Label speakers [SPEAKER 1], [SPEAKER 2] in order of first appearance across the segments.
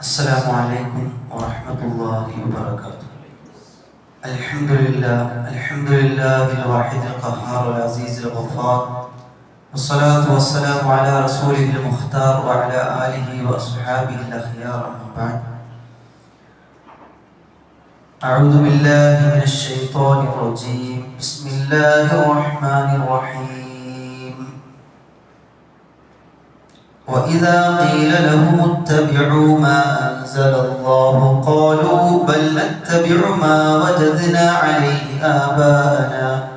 [SPEAKER 1] السلام عليكم ورحمة الله وبركاته. الحمد لله الحمد لله الواحد القهار العزيز الغفار والصلاة والسلام على رسوله المختار وعلى آله وأصحابه الأخيار أما بعد. أعوذ بالله من الشيطان الرجيم. بسم الله الرحمن الرحيم. وإذا قيل لهم اتبعوا ما أنزل الله قالوا بل نتبع ما وجدنا عليه آباءنا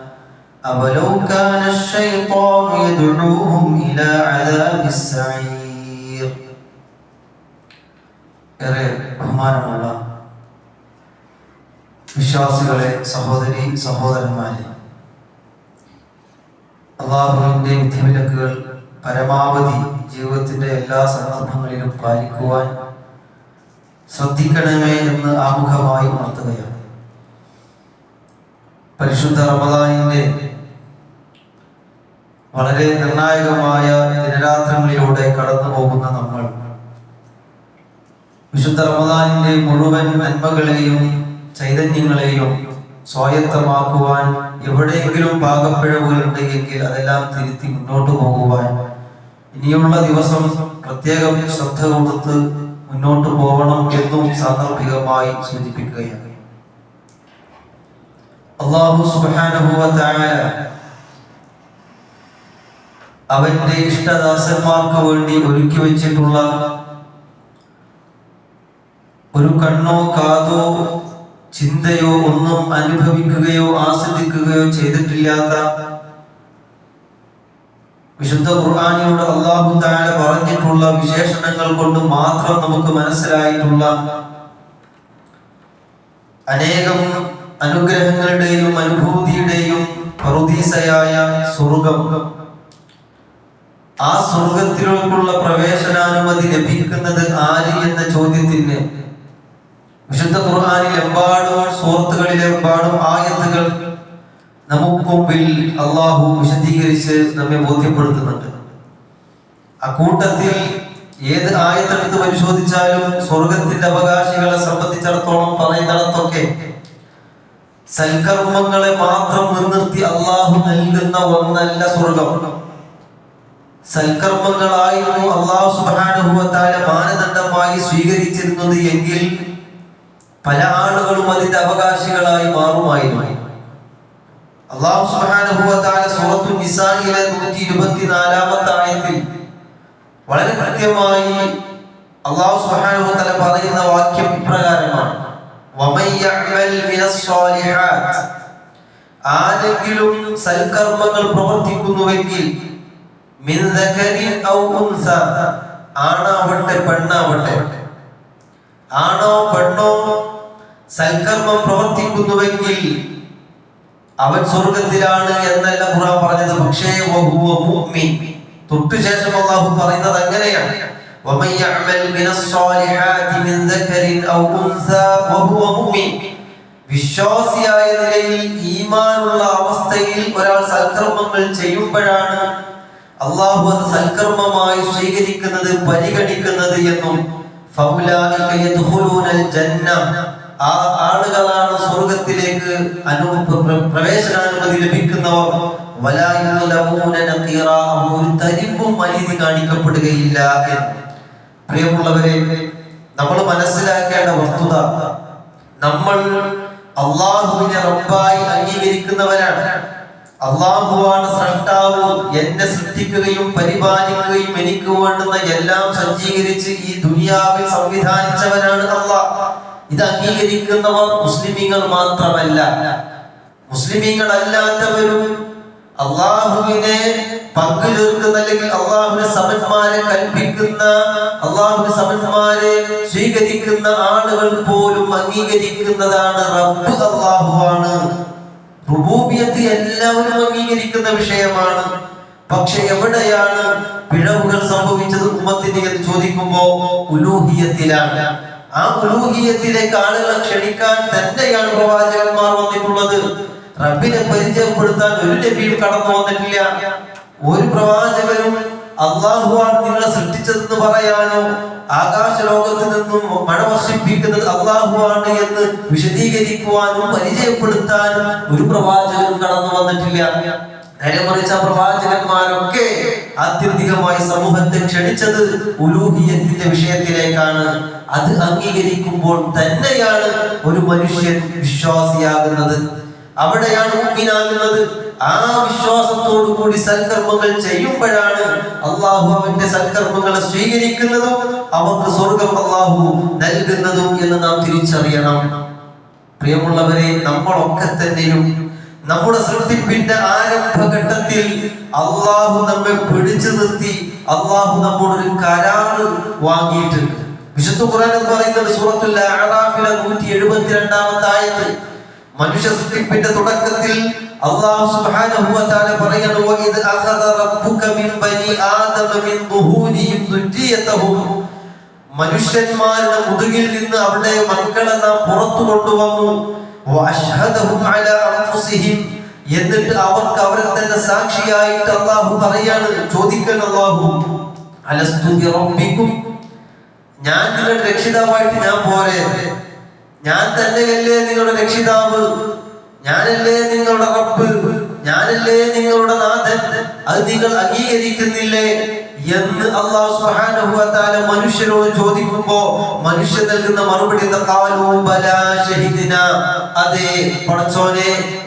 [SPEAKER 1] أولو كان الشيطان يدعوهم إلى عذاب السعير ഏറെ ബഹുമാനമുള്ള വിശ്വാസികളെ സഹോദരി സഹോദരന്മാരെ അള്ളാഹുവിൻ്റെ വിധിവിലക്കുകൾ പരമാവധി ജീവിതത്തിന്റെ എല്ലാ സന്ദർഭങ്ങളിലും പാലിക്കുവാൻ ശ്രദ്ധിക്കണമേ എന്ന് ആമുഖമായി ഉണർത്തുകയാണ്. പരിശുദ്ധ റമദാനിന്റെ വളരെ നിർണായകമായ ദിനരാത്രങ്ങളിലൂടെ കടന്നു പോകുന്ന നമ്മൾ വിശുദ്ധ റമദാനിന്റെ മുഴുവൻ നന്മകളെയും ചൈതന്യങ്ങളെയും സ്വായത്തമാക്കുവാൻ എവിടെയെങ്കിലും പാകപ്പിഴവുകൾ ഉണ്ടെങ്കിൽ അതെല്ലാം തിരുത്തി മുന്നോട്ട് പോകുവാൻ ഇനിയുള്ള ദിവസം പ്രത്യേകം ശ്രദ്ധ കൊടുത്ത് മുന്നോട്ട് പോകണം എന്നും സാന്ദർഭികമായി സൂചിപ്പിക്കുകയാണ്. അള്ളാഹു തആല അവന്റെ ഇഷ്ടദാസന്മാർക്ക് വേണ്ടി ഒരുക്കി വെച്ചിട്ടുള്ള ഒരു കണ്ണോ കാതോ ചിന്തയോ ഒന്നും അനുഭവിക്കുകയോ ആസ്വദിക്കുകയോ ചെയ്തിട്ടില്ലാത്ത വിശുദ്ധ ഖുർആാനിയോട് അള്ളാഹു താല പറഞ്ഞിട്ടുള്ള വിശേഷണങ്ങൾ കൊണ്ട് മാത്രം നമുക്ക് മനസ്സിലായിട്ടുള്ള അനേകം അനുഗ്രഹങ്ങളുടെയും അനുഭൂതിയുടെയും പ്രതീസയായ സ്വർഗം. ആ സ്വർഗത്തിലേക്കുള്ള പ്രവേശനാനുമതി ലഭിക്കുന്നത് ആര് എന്ന ചോദ്യത്തിന്. വിശുദ്ധ ഖുർആാനിൽ എമ്പാടും സുഹൃത്തുക്കളിൽ എമ്പാടും ആയത്തുകൾ നമുക്ക് മുമ്പിൽ അള്ളാഹു വിശദീകരിച്ച് നമ്മെ ബോധ്യപ്പെടുത്തുന്നുണ്ട്. അക്കൂട്ടത്തിൽ ഏത് ആയത്തെടുത്ത് പരിശോധിച്ചാലും സ്വർഗത്തിന്റെ അവകാശികളെ സംബന്ധിച്ചിടത്തോളം പറയുന്നിടത്തൊക്കെ സൽക്കർമ്മങ്ങളെ മാത്രം മുൻനിർത്തി അള്ളാഹു നൽകുന്ന ഒന്നല്ല സ്വർഗം. സൽക്കർമ്മങ്ങളായിരുന്നു അള്ളാഹു സുബാനുഭവത്താലെ മാനദണ്ഡമായി സ്വീകരിച്ചിരുന്നത് എങ്കിൽ പല ആളുകളും അതിന്റെ അവകാശികളായി മാറുമായിരുന്നു. അള്ളാഹു സുബ്ഹാനഹുവതആല സൂറത്തു നിസായിലെ 124ാമത്തെ ആയത്തിൽ വളരെ കൃത്യമായി അള്ളാഹു തആല പറയുന്ന വാക്യം ഇപ്രകാരമാണ്. ആരെങ്കിലും സൽക്കർമ്മങ്ങൾ പ്രവർത്തിക്കുന്നുവെങ്കിൽ ആണാവട്ടെ പെണ്ണാവട്ടെ ആണോ പെണ്ണോ സൽക്കർമ്മം പ്രവർത്തിക്കുന്നുവെങ്കിൽ അവൻ സ്വർഗത്തിലാണ് എന്നല്ല ഖുർആൻ പറഞ്ഞത് പക്ഷേ വഹുവ മുഅ്മിൻ തൊട്ടു ശേഷം അല്ലാഹു പറയുന്നത് അങ്ങനെയാണ് ومن يعمل من الصالحات من ذكر او انثى وهو مؤمن വിശ്വാസിയായ നിലയിൽ ഈമാനുള്ള അവസ്ഥയിൽ ഒരാൾ സൽക്കർമ്മങ്ങൾ ചെയ്യുമ്പോഴാണ് അള്ളാഹു അത് സൽക്കർമ്മമായി സ്വീകരിക്കുന്നത് പരിഗണിക്കുന്നത് എന്നും ഫൗലായിക യദ്ഖുലൂനൽ ജന്ന ആ ആളുകളാണ് സ്വർഗത്തിലേക്ക് പ്രവേശനാനുമതി ലഭിക്കുന്നവർ. ഒരു തരിമ്പും അനീതി കാണിക്കപ്പെടുകയില്ല പ്രിയമുള്ളവരെ നമ്മൾ മനസ്സിലാക്കേണ്ട വസ്തുത നമ്മൾ അള്ളാഹുവിനെ റബ്ബായി അംഗീകരിക്കുന്നവരാണ് അള്ളാഹുവാണ് സൃഷ്ടാവ് എന്നെ സൃഷ്ടിക്കുകയും പരിപാലിക്കുകയും എനിക്ക് വേണ്ടുന്ന എല്ലാം സജ്ജീകരിച്ച് ഈ ദുനിയാവിൽ സംവിധാനിച്ചവനാണ് അള്ളാഹ് ഇത് അംഗീകരിക്കുന്നവർ മുസ്ലിമീങ്ങൾ മാത്രമല്ല. മുസ്ലിമീങ്ങൾ അല്ലാത്തവരും അള്ളാഹുവിനെ പങ്കു ചേർക്കുന്ന അല്ലെങ്കിൽ അള്ളാഹുവിനെ സമന്മാരെ കൽപ്പിക്കുന്ന അള്ളാഹുവിന് സമന്മാരെ സ്വീകരിക്കുന്ന ആളുകൾ പോലും അംഗീകരിക്കുന്നതാണ് റബ്ബ് അള്ളാഹുവാണ്. റുബൂബിയത്ത് എല്ലാവരും അംഗീകരിക്കുന്ന വിഷയമാണ്. പക്ഷെ എവിടെയാണ് പിഴവുകൾ സംഭവിച്ചത് ഉമ്മത്തിന് എന്ന് ചോദിക്കുമ്പോ ഉലൂഹിയത്തിലാണ്. ആ ഉലൂഹിയത്തിലേക്ക് ആളുകളെ ക്ഷണിക്കാൻ തന്നെയാണ് പ്രവാചകന്മാർ വന്നിട്ടുള്ളത്. റബ്ബിനെ പരിചയപ്പെടുത്താൻ ഒരു നബിയും കടന്നു വന്നിട്ടില്ല. ഒരു പ്രവാചകനും അള്ളാഹുവാണ് നിങ്ങളെ സൃഷ്ടിച്ചതെന്ന് പറയാനോ ആകാശ ലോകത്ത് നിന്നും മഴ വർഷിപ്പിക്കുന്നത് അള്ളാഹുവാണ് എന്ന് വിശദീകരിക്കുവാനും പരിചയപ്പെടുത്താനും ഒരു പ്രവാചകനും കടന്നു വന്നിട്ടില്ല. നേരെ മറിച്ച പ്രവാചകന്മാരൊക്കെ ആത്യന്തികമായി സമൂഹത്തെ ക്ഷണിച്ചത് ഉലൂഹിയത്തിന്റെ വിഷയത്തിലേക്കാണ്. അത് അംഗീകരിക്കുമ്പോൾ തന്നെയാണ് ഒരു മനുഷ്യൻ വിശ്വാസിയാകുന്നത്. അവിടെയാണ് മുമ്പിനാകുന്നത് ആ വിശ്വാസത്തോടു കൂടി സൽക്കർമ്മങ്ങൾ ചെയ്യുമ്പോഴാണ് അള്ളാഹു അവന്റെ സൽക്കർമ്മങ്ങളെ സ്വീകരിക്കുന്നതും അവർക്ക് സ്വർഗം അള്ളാഹു നൽകുന്നതും എന്ന് നാം തിരിച്ചറിയണം. പ്രിയമുള്ളവരെ നമ്മളൊക്കെ തന്നെയും നമ്മുടെ സൃഷ്ടിപ്പിന്റെ ആരംഭഘട്ടത്തിൽ അള്ളാഹു നമ്മെ പിടിച്ചു നിർത്തി അള്ളാഹു നമ്മോടൊരു കരാറ് വാങ്ങിയിട്ടുണ്ട്. വിശുദ്ധ ഖുർആൻ എന്ന് പറയുന്നത് സൂറത്തുൽ ആറാഫിലെ നൂറ്റി എഴുപത്തിരണ്ടാമത്തെ ആയത്ത്. മനുഷ്യ സൃഷ്ടിപ്പിന്റെ തുടക്കത്തിൽ അള്ളാഹു സുബ്ഹാനഹു വ തആല പറയുന്നു വഇദ് അഖദ റബ്ബുക മിൻ ബനി ആദമ മിൻ ദുഹൂരിഹിം ദുർരിയതഹും മനുഷ്യന്മാരുടെ മുതുകിൽ നിന്ന് അവിടെ മക്കളെ നാം പുറത്തു കൊണ്ടുവന്നു. എന്നിട്ട് അവർക്ക് അവരെ തന്നെ സാക്ഷിയായിട്ട് അള്ളാഹു പറയാണ് ചോദിക്കാൻ അള്ളാഹു അലസ്തുറപ്പിക്കും ഞാൻ നിങ്ങളുടെ രക്ഷിതാവായിട്ട് ഞാൻ പോരെ. ഞാൻ തന്നെയല്ലേ നിങ്ങളുടെ രക്ഷിതാവ്? ഞാനല്ലേ നിങ്ങളുടെ റബ്ബ്? ഞാനല്ലേ നിങ്ങളുടെ നാഥൻ? അത് നിങ്ങൾ അംഗീകരിക്കുന്നില്ലേ? എന്ന് അള്ളാഹു സുബ്ഹാനഹു വ തആല മനുഷ്യരോട് ചോദിക്കുമ്പോ മനുഷ്യൻ നൽകുന്ന മറുപടി അതെ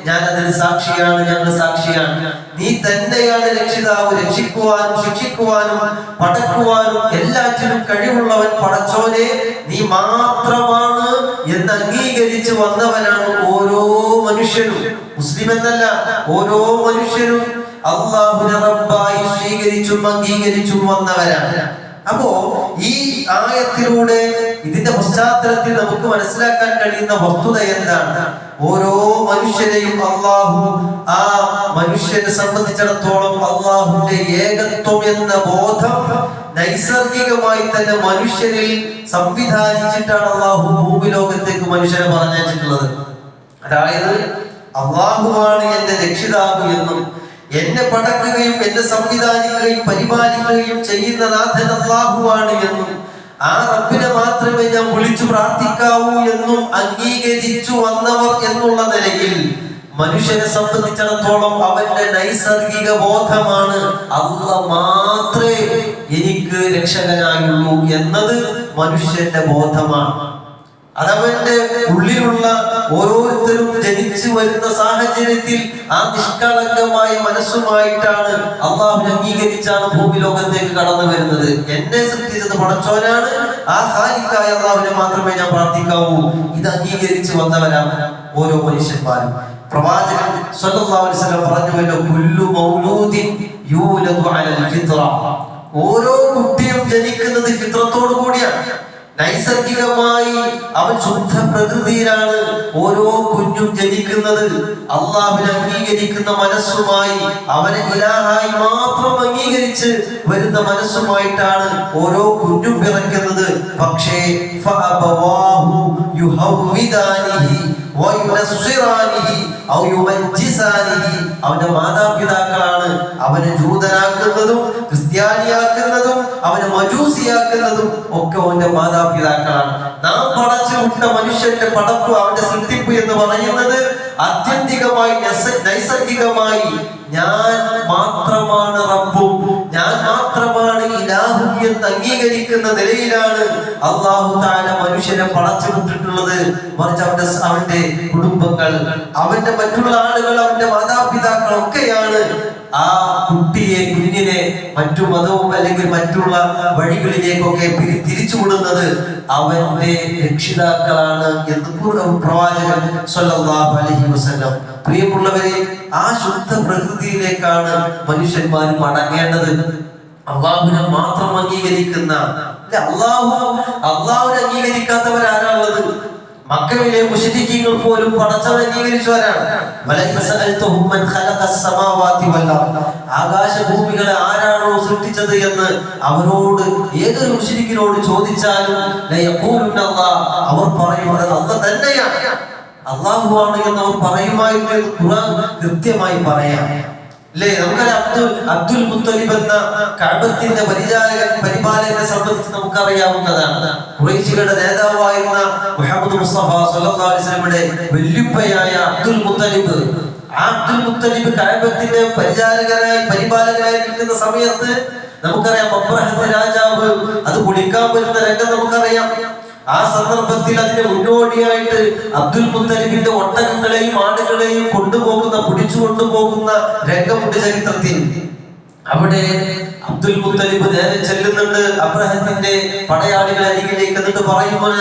[SPEAKER 1] ഞാൻ അതിന് സാക്ഷിയാണ് ഞങ്ങൾ സാക്ഷിയാണ്. നീ തന്നെയാണ് രക്ഷിതാവ്. രക്ഷിക്കുവാനും ശിക്ഷിക്കുവാനും പടക്കുവാനും എല്ലാറ്റിനും കഴിവുള്ളവൻ പടച്ചോനെ നീ മാത്രമാണ് എന്ന് അംഗീകരിച്ച് വന്നവനാണ് ഓരോ മനുഷ്യനും. മുസ്ലിം എന്നല്ല ഓരോ മനുഷ്യനും അള്ളാഹുനെ റബ്ബായി സ്വീകരിച്ചും അംഗീകരിച്ചും വന്നവരാണ്. അപ്പോ ഈ ആയത്തിലൂടെ ഇതിന്റെ പശ്ചാത്തലത്തിൽ നമുക്ക് മനസ്സിലാക്കാൻ കഴിയുന്ന വസ്തുത എന്താണ്? ഓരോ മനുഷ്യരെയും അള്ളാഹു ആ മനുഷ്യനെ സംബന്ധിച്ചിടത്തോളം അള്ളാഹുന്റെ ഏകത്വം എന്ന ബോധം നൈസർഗികമായി തന്നെ മനുഷ്യരിൽ സംവിധാനിച്ചിട്ടാണ് അള്ളാഹു ഭൂമി ലോകത്തേക്ക് മനുഷ്യനെ പറഞ്ഞിട്ടുള്ളത് അതായത് അള്ളാഹുവാണ് എന്റെ രക്ഷിതാവ് എന്നും എന്നെ പടക്കുകയും എന്നെ സംവിധാനിക്കുകയും പരിപാലിക്കുകയും ചെയ്യുന്ന നാഥൻ അള്ളാഹുവാണ് എന്നും ആ റബ്ബിനെ മാത്രമേ ഞാൻ വിളിച്ചു പ്രാർത്ഥിക്കാവൂ എന്നും അംഗീകരിച്ചു വന്നവർ എന്നുള്ള നിലയിൽ മനുഷ്യനെ സംബന്ധിച്ചിടത്തോളം അവന്റെ നൈസർഗിക ബോധമാണ് അല്ല മാത്രമേ എനിക്ക് രക്ഷകനായുള്ളൂ എന്നത് മനുഷ്യന്റെ ബോധമാണ്. അതവന്റെ ഉള്ളിലുള്ള ഓരോരുത്തരും ജനിച്ചു വരുന്ന സാഹചര്യത്തിൽ ആ നിഷ്കളങ്കമായ മനസ്സുമായിട്ടാണ് അള്ളാഹു അംഗീകരിച്ചാണ് ഭൂമി ലോകത്തേക്ക് കടന്നു വരുന്നത്. എന്നെ സൃഷ്ടിച്ചത് പടച്ചോനാണ്. ആ ഹാലിക്കായ അള്ളാഹുവിനെ മാത്രമേ ഞാൻ പ്രാർത്ഥിക്കാവൂ. ഇത് അംഗീകരിച്ച് വന്നവരാണ് ഓരോ മനുഷ്യന്മാരും. പ്രവാചകൻ വസല്ലം പറഞ്ഞുവല്ലോ അലൽ ഓരോ കുട്ടിയും ജനിക്കുന്നത് ഫിത്രത്തോടു കൂടിയാണ്. നൈസർഗികമായി അവൻ ശുദ്ധ പ്രകൃതിയിലാണ് ഓരോ കുഞ്ഞും ജനിക്കുന്നത്. അള്ളാഹുവിനെ അംഗീകരിക്കുന്ന മനസ്സുമായി അവനെ ഇലാഹായി മാത്രം അംഗീകരിച്ച് വരുന്ന മനസ്സുമായിട്ടാണ് ഓരോ കുഞ്ഞും പിറക്കുന്നത്. പക്ഷേ യുഹവ്വിദാനിഹി വയുനസ്സിറാനിഹി അവന്റെ മാതാപിതാക്കളാണ് അവനെ ജൂതനാക്കുന്നതും ക്രിസ്ത്യാനിയാക്കുന്നതും അവനെ മജൂസിയാക്കുന്നതും ഒക്കെ അവന്റെ മാതാപിതാക്കളാണ്. നാം പടച്ചു വിട്ട മനുഷ്യന്റെ പടപ്പ് അവന്റെ സൃഷ്ടിപ്പ് എന്ന് പറയുന്നത് ആത്യന്തികമായി നൈസ- നൈസർഗികമായി ഞാൻ മാത്രമാണ് റബ്ബും. ഞാൻ മാത്രമാണ് ഇലാഹും എന്ന് അംഗീകരിക്കുന്ന നിലയിലാണ് അള്ളാഹു താല മനുഷ്യനെ പടച്ചു വിട്ടിട്ടുള്ളത്. മറിച്ച് അവന്റെ അവന്റെ കുടുംബങ്ങൾ അവന്റെ മറ്റുള്ള ആളുകൾ അവന്റെ മാതാപിതാക്കൾ ഒക്കെയാണ് ആ കുട്ടിയെ കുഞ്ഞിനെ മറ്റു മതവും അല്ലെങ്കിൽ മറ്റുള്ള വഴികളിലേക്കൊക്കെ തിരിച്ചു അവന്റെ രക്ഷിതാക്കളാണ് എന്ന് പ്രവാചകൻ സല്ലല്ലാഹു അലൈഹി വസല്ലം പ്രിയമുള്ളവരെ ആ ശുദ്ധ പ്രകൃതിയിലേക്കാണ് മനുഷ്യന്മാർ മടങ്ങേണ്ടത്. അള്ളാഹുവിനെ മാത്രം അംഗീകരിക്കുന്ന അള്ളാഹു അള്ളാഹുവിനെ അംഗീകരിക്കാത്തവരാരാണുള്ളത്? മക്കയിലെ മുഷരിക്കീങ്ങൾ പോലും പടച്ചവൻ അംഗീകരിച്ചവരാണ്. ആകാശഭൂമികളെ ആരാണോ സൃഷ്ടിച്ചത് എന്ന് അവരോട് ഏതൊരു മുശ്രിക്കിനോട് ചോദിച്ചാലും അവർ പറയുന്നത് അന്ന് തന്നെയാണ്. അള്ളാഹുവാണ് എന്ന് അവർ പറയുമായിരുന്നു ഖുർആൻ കൃത്യമായി പറയാം. അല്ലേ നമുക്കറിയാം അബ്ദുൽ അബ്ദുൽ മുത്തലിബ് എന്ന കടത്തിന്റെ പരിചാരകൻ പരിപാലകനെ സംബന്ധിച്ച് നമുക്കറിയാവുന്നതാണ്. കുറേശികളുടെ നേതാവായിരുന്ന മുഹമ്മദ് മുസ്തഫ സല്ലല്ലാഹു അലൈഹി അബ്ദുൽ മുത്തലിബ്. അബ്ദുൽ മുത്തലിബ് കഴബത്തിന്റെ പരിചാരകനായി പരിപാലകനായി നിൽക്കുന്ന സമയത്ത് നമുക്കറിയാം അബ്രഹത്തെ രാജാവ് അത് കുളിക്കാൻ വരുന്ന രംഗം നമുക്കറിയാം. ആ സന്ദർഭത്തിൽ അതിന് മുന്നോടിയായിട്ട് അബ്ദുൽ മുത്തലിബിന്റെ ഒട്ടകങ്ങളെയും ആടുകളെയും കൊണ്ടുപോകുന്ന പിടിച്ചു കൊണ്ടുപോകുന്ന രംഗമുണ്ട് ചരിത്രത്തിൽ. അവിടെ അബ്ദുൽ മുത്തലിബ് നേരെ ചെല്ലുന്നുണ്ട്. അബ്രഹത്തിന്റെ പടയാളികൾ അരികിലേക്ക് എന്നിട്ട് പറയുമ്പോൾ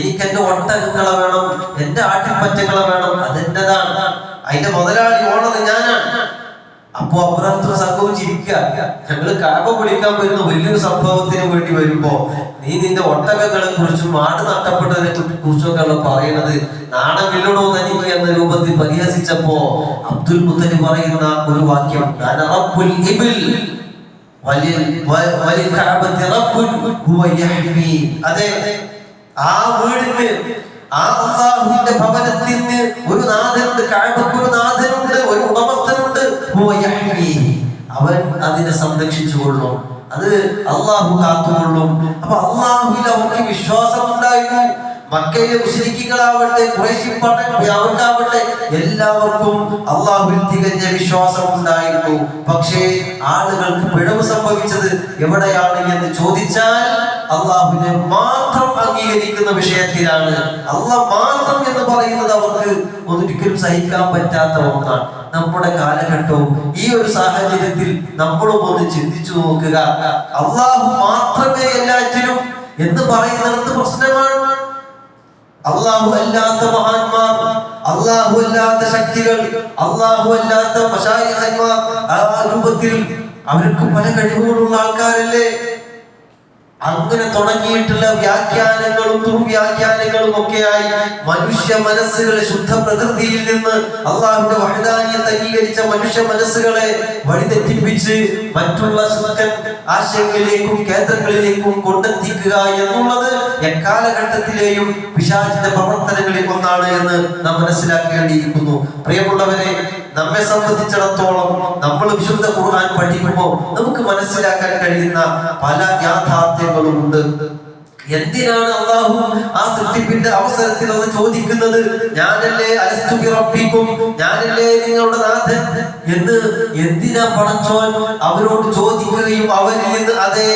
[SPEAKER 1] എനിക്ക് എന്റെ ഒട്ടകങ്ങളെ വേണം എന്റെ ആട്ടിപ്പറ്റങ്ങളെ വേണം അതെന്റെതാണ്? അതിന്റെ മുതലാളി ഓണത് ഞാനാണ്. അപ്പോ അബ്രഹത്തിന് സംഘവും ചിരിക്കുക. ഞങ്ങൾ കാപ പൊളിക്കാൻ വരുന്ന വലിയൊരു സംഭവത്തിന് വേണ്ടി വരുമ്പോ നീ നിന്റെ ഒട്ടകങ്ങളെ കുറിച്ചും ആട് നഷ്ടപ്പെട്ടതിനെ കുറിച്ചൊക്കെ ഉള്ള പറയുന്നത് നാണമില്ലടോ തനിക്ക് എന്ന രൂപത്തിൽ പരിഹസിച്ചപ്പോ അബ്ദുൽ മുത്തലി പറയുന്ന ഒരു വാക്യം "അന റബ്ബുൽ ഇബിൽ വലിൽ- വ- കഅബത്തി റബ്ബുൻ ഹുവ അതെ ആ വീടിന് ആ ഭവനത്തിന് ഒരു നാഥനുണ്ട് കഅബക്ക് ഒരു അവൻ അതിനെ സംരക്ഷിച്ചുകൊള്ളും. അത് അള്ളാഹു കാത്തുകൊള്ളും. അപ്പൊ അള്ളാഹുവിൽ അവർക്ക് വിശ്വാസം ഉണ്ടായിരുന്നു മക്കയിലെ മുസ്ലിക്കുകളാവട്ടെ കുറേശിപ്പാട്ടെ അവർക്കാവട്ടെ എല്ലാവർക്കും അള്ളാഹുവിൽ തികഞ്ഞ വിശ്വാസം ഉണ്ടായിരുന്നു പക്ഷേ ആളുകൾക്ക് പിഴവ് സംഭവിച്ചത് എവിടെയാണ് എന്ന് ചോദിച്ചാൽ അള്ളാഹുവിനെ മാത്രം അംഗീകരിക്കുന്ന വിഷയത്തിലാണ്. അള്ളാഹ് മാത്രം എന്ന് പറയുന്നത് അവർക്ക് ഒരിക്കലും സഹിക്കാൻ പറ്റാത്ത ഒന്നാണ്. നമ്മുടെ കാലഘട്ടവും ഈ ഒരു സാഹചര്യത്തിൽ നമ്മളും ഒന്ന് ചിന്തിച്ചു നോക്കുക. അള്ളാഹു മാത്രമേ എല്ലാറ്റിനും എന്ന് പറയുന്നിടത്ത് പ്രശ്നമാണ്. അള്ളാഹു അല്ലാത്ത മഹാന്മാർ അള്ളാഹു അല്ലാത്ത ശക്തികൾ അള്ളാഹു അല്ലാത്ത ആ രൂപത്തിൽ അവർക്ക് പല കഴിവുകളുള്ള ആൾക്കാരല്ലേ? അങ്ങനെ തുടങ്ങിയിട്ടുള്ള വ്യാഖ്യാനങ്ങളും ദുർവ്യാഖ്യാനങ്ങളും ഒക്കെയായി മനുഷ്യ മനസ്സുകളെ ശുദ്ധ പ്രകൃതിയിൽ നിന്ന് അള്ളാഹുന്റെ വഹദാനിയത്തെ അംഗീകരിച്ച മനുഷ്യ മനസ്സുകളെ വഴിതെറ്റിപ്പിച്ച് മറ്റുള്ള ശുദ്ധൻ ആശയങ്ങളിലേക്കും കേന്ദ്രങ്ങളിലേക്കും കൊണ്ടെത്തിക്കുക എന്നുള്ളത് എക്കാലഘട്ടത്തിലെയും പിശാചിന്റെ പ്രവർത്തനങ്ങളിൽ ഒന്നാണ് എന്ന് നാം മനസ്സിലാക്കേണ്ടിയിരിക്കുന്നു. പ്രിയമുള്ളവരെ നമ്മെ സംബന്ധിച്ചിടത്തോളം നമ്മൾ വിശുദ്ധ ഖുർആൻ പഠിക്കുമ്പോൾ നമുക്ക് മനസ്സിലാക്കാൻ കഴിയുന്ന പല യാഥാർത്ഥ്യങ്ങളും ഉണ്ട്. എന്തിനാണ് അള്ളാഹു ആ സൃഷ്ടിപ്പിന്റെ അവസരത്തിൽ അത് ചോദിക്കുന്നത്? ഞാനല്ലേ അലസ്തുറപ്പിക്കും ഞാനല്ലേ നിങ്ങളുടെ നാഥൻ എന്ന് എന്തിനാ പടച്ചോൻ അവരോട് ചോദിക്കുകയും അവരിൽ നിന്ന് അതെ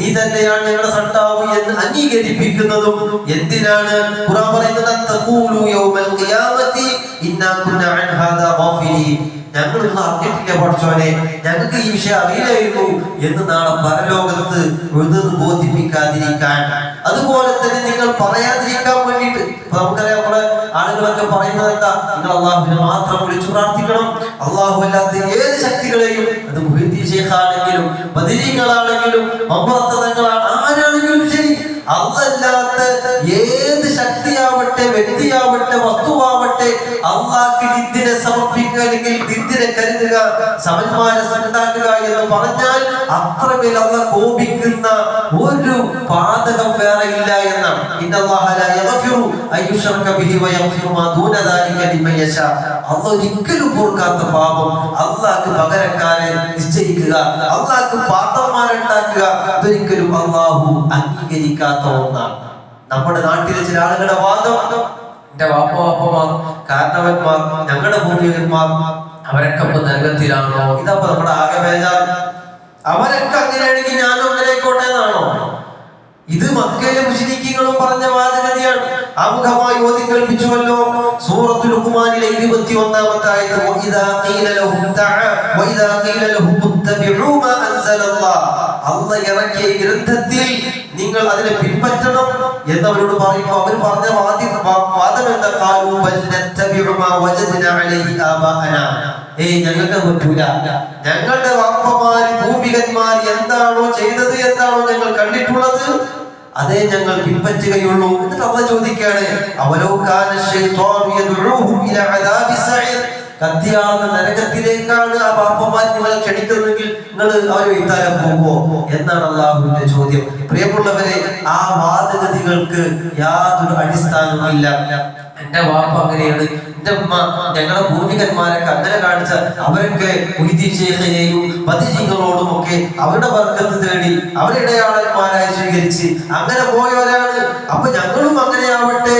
[SPEAKER 1] നീ തന്നെയാണ് ഞങ്ങളുടെ സട്ടാവ് എന്ന് അംഗീകരിപ്പിക്കുന്നതും എന്തിനാണ്? ഖുർആൻ പറയുന്നത് തഖൂലു യൗമൽ ഖിയാമത്തി ഇന്നാ കുന്നാ അൻ ഹാദാ ഗാഫിലീൻ. ഞങ്ങളൊന്നും അറിഞ്ഞിട്ടില്ല പഠിച്ചോനെ ഞങ്ങൾക്ക് ഈ വിഷയം അറിയില്ലായിരുന്നു എന്ന് നാളെ പരലോകത്ത് വെറുതെ ബോധിപ്പിക്കാതിരിക്കാൻ. അതുപോലെ തന്നെ നിങ്ങൾ പറയാതിരിക്കാൻ വേണ്ടിയിട്ട് ഇപ്പൊ നമുക്കറിയാം നമ്മുടെ ആളുകളൊക്കെ പറയുന്നത് എന്താ? നിങ്ങൾ അള്ളാഹുവിനെ മാത്രം വിളിച്ചു പ്രാർത്ഥിക്കണം. അള്ളാഹു അല്ലാത്ത ഏത് ശക്തികളെയും അത് മുഹിദ്ദീൻ ശേഖാണെങ്കിലും ബദരീങ്ങളാണെങ്കിലും മമ്പത്തങ്ങളാണ് ആരാണെങ്കിലും ശരി അല്ലല്ലാത്ത ഏത് ശക്തിയാവട്ടെ വ്യക്തിയാവട്ടെ വസ്തുവാവട്ടെ അള്ളാഹ്ക്ക് നിന്ദിനെ സമർപ്പിക്കുക അല്ലെങ്കിൽ നിന്ദിനെ കരുതുക സമന്മാരെ ഉണ്ടാക്കുക എന്ന് പറഞ്ഞാൽ അത്രമേൽ അള്ള കോപിക്കുന്ന ഒരു പാതകം വേറെ ഇല്ല എന്നാണ് അള്ളാഹ് ഒരിക്കലും പൊറുക്കാത്ത പാപം അള്ളാഹ്ക്ക് പകരക്കാരെ നിശ്ചയിക്കുക അള്ളാഹ്ക്ക് പാത്രന്മാരുണ്ടാക്കുക അതൊരിക്കലും അള്ളാഹു അംഗീകരിക്കാത്ത ഒന്നാണ്. നമ്മുടെ നാട്ടിലെ ചില ആളുകളുടെ വാദം എന്റെ വാപ്പ വാപ്പമാർ കാരണവന്മാർ ഞങ്ങളുടെ പൂർവികന്മാർ അവരൊക്കെ ഇപ്പൊ നരകത്തിലാണോ ഇതപ്പോ നമ്മുടെ ആകെ ബേജാർ. അവരൊക്കെ അങ്ങനെയാണെങ്കിൽ ഞാനും അങ്ങനെ എന്നാണോ? ഇത് മക്കയിലെ മുസ്ലിക്കുകളും പറഞ്ഞ വാദഗതിയാണ്. ആമുഖമായി ഓതി കേൾപ്പിച്ചുവല്ലോ. സൂറത്തുൽ ലുഖ്മാനിലെ 21ാമത്തെ ആയത്ത് ഖീല ലഹും തഅ ഖീല ലഹും മാ അല്ലാഹ് ഇറക്കിയ ഗ്രന്ഥത്തിൽ നിങ്ങൾ അതിനെ പിൻപറ്റണം എന്ന് അവരോട് പറയുമ്പോൾ അവർ പറഞ്ഞ വാദ്യം വാദം എന്താ ഏയ് ഞങ്ങൾക്ക് പറ്റൂല. ഞങ്ങളുടെ വാപ്പമാര് ഭൂമികന്മാർ എന്താണോ ചെയ്തത് എന്താണോ ഞങ്ങൾ കണ്ടിട്ടുള്ളത് അതേ ഞങ്ങൾ പിൻപറ്റുകയുള്ളൂ. എന്നിട്ട് അവ ചോദിക്കുകയാണ് അവലോ കാന ശൈത്വാനു യദ്ഉഹും ഇലാ കത്തിയാവുന്ന നരകത്തിലേക്കാണ് ആ പാപ്പന്മാർ നിങ്ങളെ ക്ഷണിക്കുന്നതെങ്കിൽ നിങ്ങൾ അവരെ വൈത്താരം പോകുമോ? എന്നാണ് അള്ളാഹുവിന്റെ ചോദ്യം. പ്രിയമുള്ളവരെ ആ വാദഗതികൾക്ക് യാതൊരു അടിസ്ഥാനവുമില്ല. എന്റെ വാപ്പ അങ്ങനെയാണ്. എന്റെ ഉമ്മ ഞങ്ങളുടെ പൂർവികന്മാരൊക്കെ അങ്ങനെ കാണിച്ച അവരൊക്കെ മൊയ്തീൻ ശേഖനെയും പതിജിങ്ങളോടും ഒക്കെ അവരുടെ വർക്കത്ത് തേടി അവരുടെ ഇടയാളന്മാരായി സ്വീകരിച്ച് അങ്ങനെ പോയവരാണ്. അപ്പൊ ഞങ്ങളും അങ്ങനെയാവട്ടെ.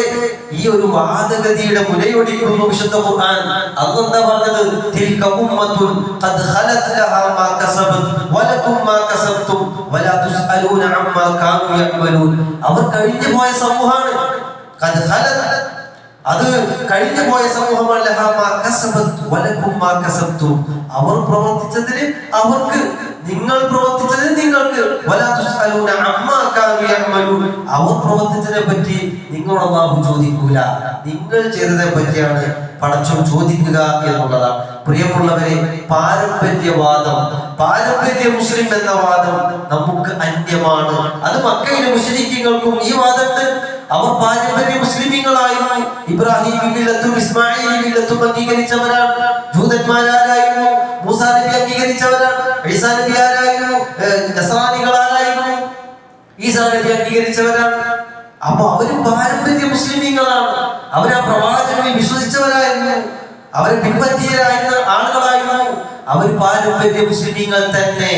[SPEAKER 1] ഈ ഒരു വാദഗതിയുടെ മുലയൊടിക്കുന്നു വിശുദ്ധ ഖുർആൻ. അന്നെന്താ പറഞ്ഞത്? തിൽക ഉമ്മത്തുൻ ഖദ് ഖലത് ലഹാ മാ കസബത് വലകും മാ കസബ്തും വലാ തുസ്അലൂന അമ്മാ കാനൂ യഅമലൂൻ. അവർ കഴിഞ്ഞു പോയ സമൂഹമാണ്. ഖദ് ഖലത് അത് കഴിഞ്ഞു പോയ കസബ്തും. അവർ പ്രവർത്തിച്ചതിന് അവർക്ക് നിങ്ങൾ പ്രവർത്തിച്ചതിന് നിങ്ങൾക്ക്. അവർ പ്രവർത്തിച്ചതിനെ പറ്റി നിങ്ങളോട് അല്ലാഹു ചോദിക്കൂല. നിങ്ങൾ ചെയ്തതിനെ പറ്റിയാണ് പടച്ചോൻ ചോദിക്കുക എന്നുള്ളതാണ്. പ്രിയമുള്ളവരെ പാരമ്പര്യവാദം പാരമ്പര്യ മുസ്ലിം എന്ന വാദം നമുക്ക് അന്യമാണ്. അത് മക്കയിലെ മുസ്ലിങ്ങൾക്കും ഈ വാദമുണ്ട്. അവർ പാരമ്പര്യ മുസ്ലിമികളായി ഇബ്രാഹിം മില്ലത്തും ഇസ്മായിൽ അംഗീകരിച്ചവരാണ്. ജൂതന്മാരാരായിരുന്നു. മൂസാ അംഗീകരിച്ചവരാണ്. ഈസാ നബി ആരായിരുന്നു? നബി അംഗീകരിച്ചവരാണ്. അപ്പൊ അവർ പാരമ്പര്യ മുസ്ലിമീങ്ങളാണ്. അവർ ആ പ്രവാചകനെ വിശ്വസിച്ചവരായിരുന്നു. അവരെ പിൻപറ്റിയരായിരുന്ന ആളുകളായിരുന്നു അവർ പാരമ്പര്യ മുസ്ലിങ്ങൾ തന്നെ.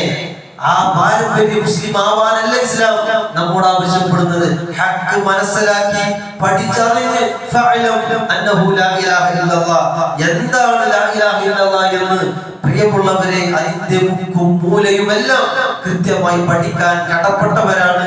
[SPEAKER 1] ആ പാരമ്പര്യ മുസ്ലിം ആവാനല്ല ഇസ്ലാം നമ്മോട് ആവശ്യപ്പെടുന്നത്. ഹക്ക് മനസ്സിലാക്കി പഠിച്ചറിഞ്ഞ് എന്താണ് എന്ന് പ്രിയമുള്ളവരെ അതിന്റെ മുക്കും മൂലയുമെല്ലാം കൃത്യമായി പഠിക്കാൻ കടപ്പെട്ടവരാണ്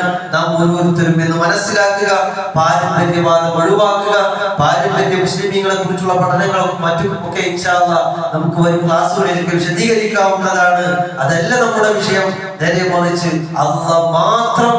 [SPEAKER 1] ഓരോരുത്തരും എന്ന് മനസ്സിലാക്കുക പാരമ്പര്യവാദം ഒഴിവാക്കുക പാരമ്പര്യ മുസ്ലിമീങ്ങളെ കുറിച്ചുള്ള പഠനങ്ങളും മറ്റും ഒക്കെ ഇൻഷാ അല്ലാഹ് നമുക്ക് വരും ക്ലാസ്സുകളിലേക്ക് വിശദീകരിക്കാവുന്നതാണ്. അതല്ല നമ്മുടെ വിഷയം. നേരെ മറിച്ച് അള്ള മാത്രം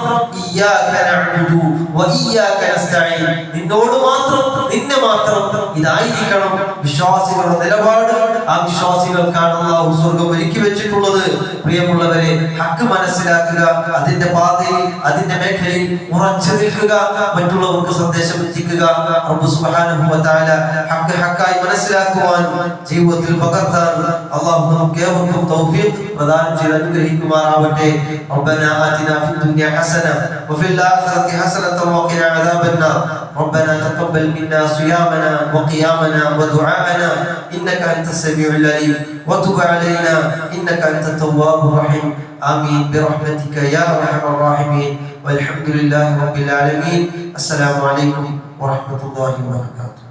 [SPEAKER 1] നിന്നോട് മാത്രം നിന്നെ മാത്രം ഇതായിരിക്കണം വിശ്വാസികളുടെ നിലപാട് ആ വിശ്വാസികൾക്കാണ് അള്ളാഹു സ്വർഗം ഒരുക്കി വെച്ചിട്ടുള്ളത് പ്രിയമുള്ളവരെ ഹക്ക് മനസ്സിലാക്കുക അതിന്റെ പാതയിൽ അതിന്റെ മേഖലയിൽ ഉറച്ചു നിൽക്കുക മറ്റുള്ളവർക്ക് സന്ദേശം എത്തിക്കുക റബ്ബ് സുബ്ഹാനഹു വ തആല ഹക്ക് ഹക്കായി മനസ്സിലാക്കുവാൻ ജീവിതത്തിൽ പകർത്താൻ അള്ളാഹു നമുക്ക് ഏവർക്കും തൗഫീഖ് പ്രദാനം ചെയ്ത് അനുഗ്രഹിക്കുമാറാവട്ടെ ربنا آتنا في الدنيا حسنة وفي الآخرة حسنة وقنا عذاب النار. ربنا تقبل منا صيامنا وقيامنا ودعاءنا. إنك أنت السميع العليم. وتب علينا. إنك أنت التواب الرحيم. آمين. برحمتك يا أرحم الراحمين. والحمد لله رب العالمين. السلام عليكم ورحمة الله وبركاته.